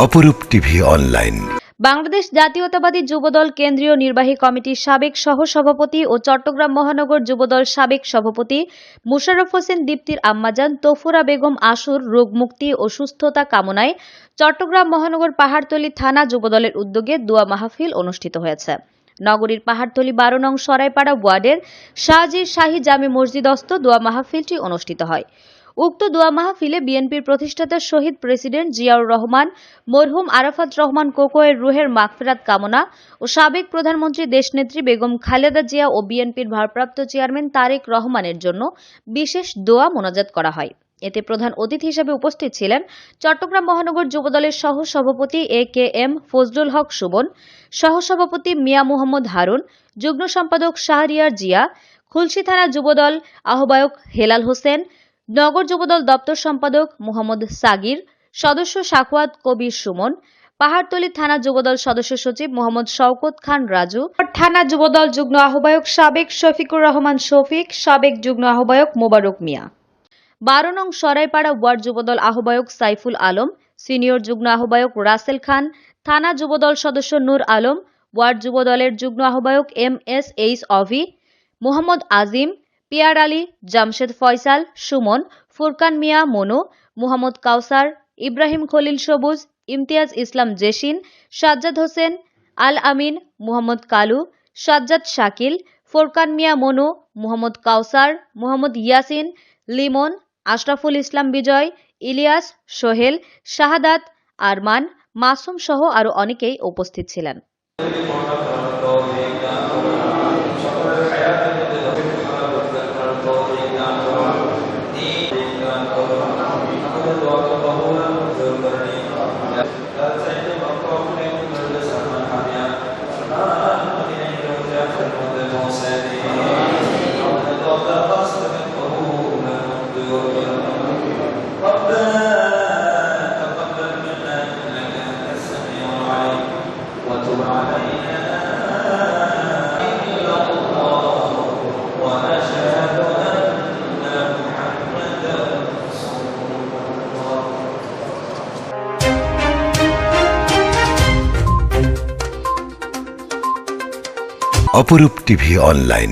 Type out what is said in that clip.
অপরূপ TV online. Bangladesh জাতীয়তাবাদী যুবদল কেন্দ্রীয় নির্বাহী কমিটির সাবেক সহসভাপতি ও চট্টগ্রাম মহানগর যুবদল সাবেক সভাপতি মুশাররফ হোসেন দীপ্তির আম্মাজান, তফুরা বেগম আশুর রোগমুক্তি ও সুস্থতা কামনায় চট্টগ্রাম মহানগর পাহাড়তলী থানা যুবদলের উদ্যোগে দোয়া মাহফিল অনুষ্ঠিত হয়েছে। নগরীর পাহাড়তলী বারো নং সরাইপাড়া ওয়ার্ডের শাহজির শাহী জামে মসজিদস্থ দোয়া মাহফিলটি অনুষ্ঠিত হয়। উক্ত দোয়া মাহফিলে বিএনপির প্রতিষ্ঠাতা শহীদ প্রেসিডেন্ট জিয়াউর রহমান, মরহুম আরাফাত রহমান কোকোয়ের রুহের মাগফিরাত কামনা ও সাবেক প্রধানমন্ত্রী দেশনেত্রী বেগম খালেদা জিয়া ও বিএনপির ভারপ্রাপ্ত চেয়ারম্যান তারেক রহমানের জন্য বিশেষ দোয়া মোনাজাত করা হয়। এতে প্রধান অতিথি হিসেবে উপস্থিত ছিলেন চট্টগ্রাম মহানগর যুবদলের সহ সভাপতি A K M Fazlul Haque Subon, সহসভাপতি মিয়া মোহাম্মদ হারুন, যুগ্ম সম্পাদক শাহরিয়ার জিয়া, খুলশি থানা যুবদল আহ্বায়ক হেলাল হোসেন নগর যুবদল দপ্তর সম্পাদক মোহাম্মদ সাগির, সদস্য সাকুয়াত কবির সুমন, পাহাড়তলী থানা যুবদল সদস্য সচিব মোহাম্মদ শওকত খান রাজু, থানা যুবদল যুগ্ম আহ্বায়ক সাবেক শফিকুর রহমান শফিক, সাবেক যুগ্ম আহ্বায়ক মোবারক মিয়া। বারো নং সরাইপাড়া ওয়ার্ড যুবদল আহ্বায়ক সাইফুল আলম, সিনিয়র যুগ্ম আহ্বায়ক রাসেল খান, থানা যুবদল সদস্য নূর আলম, ওয়ার্ড যুবদলের যুগ্ম আহ্বায়ক M S H Abhi, Mohammad Azim Piyar Ali, Jamshed Faisal, Sumon, Furkan Mia, Monu, Muhammad Kawsar, Ibrahim Khalil Sabuj, Imtiaz Islam Jesin, Sajjad Hossain, আল আমিন, মুহাম্মদ কালু, সাজ্জাদ শাকিল, ফোরকান মিয়া মনু, মুহাম্মদ কাউসার, মুহাম্মদ ইয়াসিন, লিমন, আশরাফুল ইসলাম বিজয়, ইলিয়াস, সোহেল, শাহাদাত, আরমান, মাসুম সহ আরও অনেকেই উপস্থিত ছিলেন। Allahumma অপরূপ টিভি অনলাইন।